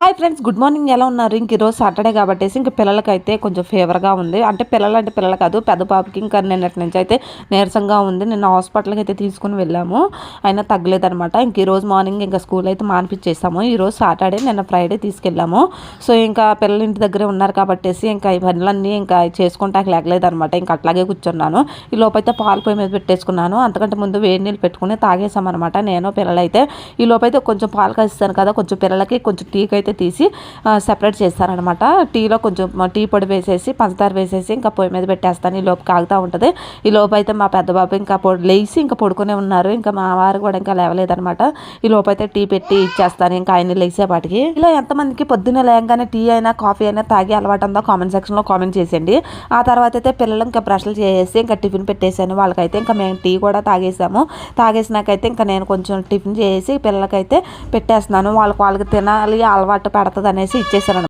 Hi friends good morning. ఎలా ఉన్నారు? ఇంక ఈరోజు సాటర్డే కాబట్టి ఇంక పిల్లలకైతే కొంచెం ఫీవర్గా ఉంది. అంటే పిల్లలు అంటే పిల్లలు కాదు పెద్ద పాపకి ఇంకా నిన్నటి నుంచి అయితే నీరసంగా ఉంది. నిన్న హాస్పిటల్కి అయితే తీసుకుని వెళ్ళాము. అయినా తగ్గలేదనమాట ఇంక ఈరోజు మార్నింగ్ ఇంకా స్కూల్ అయితే మానిపించేసాము. ఈరోజు సాటర్డే నిన్న ఫ్రైడే తీసుకెళ్ళాము. సో ఇంకా పిల్లలు ఇంటి దగ్గరే ఉన్నారు కాబట్టి ఇంకా ఈ పనులన్నీ ఇంకా చేసుకుంటానికి లేకలేదనమాట ఇంకా అట్లాగే కూర్చున్నాను. ఈ లోపైతే పాలు పొయ్యి మీద పెట్టేసుకున్నాను. అంతకంటే ముందు వేడి నీళ్ళు పెట్టుకుని తాగేసామన్నమాట. నేను పిల్లలైతే. ఈ లోపైతే కొంచెం పాలు కాసిస్తాను కదా. కొంచెం పిల్లలకి కొంచెం టీకి అయితే తీసి సెపరేట్ చేస్తారనమాట. టీలో కొంచెం టీ పొడి వేసేసి పంచదార వేసేసి ఇంకా పొయ్యి మీద పెట్టేస్తాను. ఈ లోపు కాగుతూ ఉంటుంది. ఈ లోపు అయితే మా పెద్ద బాబు ఇంకా పొడి లేచి ఇంకా పడుకునే ఉన్నారు. ఇంకా మా వారు కూడా ఇంకా లేవలేదనమాట. ఈ లోపు అయితే టీ పెట్టి ఇచ్చేస్తాను. ఇంకా ఆయన లేసేపాటికి ఇలా ఎంతమందికి పొద్దున్నే లేయంగానే టీ అయినా కాఫీ అయినా తాగి అలవాటు ఉందో కామెంట్ సెక్షన్లో కామెంట్ చేసేయండి. ఆ తర్వాత అయితే పిల్లలు ఇంకా బ్రష్లు చేసేసి ఇంకా టిఫిన్ పెట్టేశాను. వాళ్ళకైతే ఇంకా మేము టీ కూడా తాగేసాము. తాగేసినాకైతే ఇంకా నేను కొంచెం టిఫిన్ చేసి పిల్లలకైతే పెట్టేస్తున్నాను. వాళ్ళకి వాళ్ళకి తినాలి అలవాటు పాట పాడుతుంది అనేసి ఇచ్చేసాను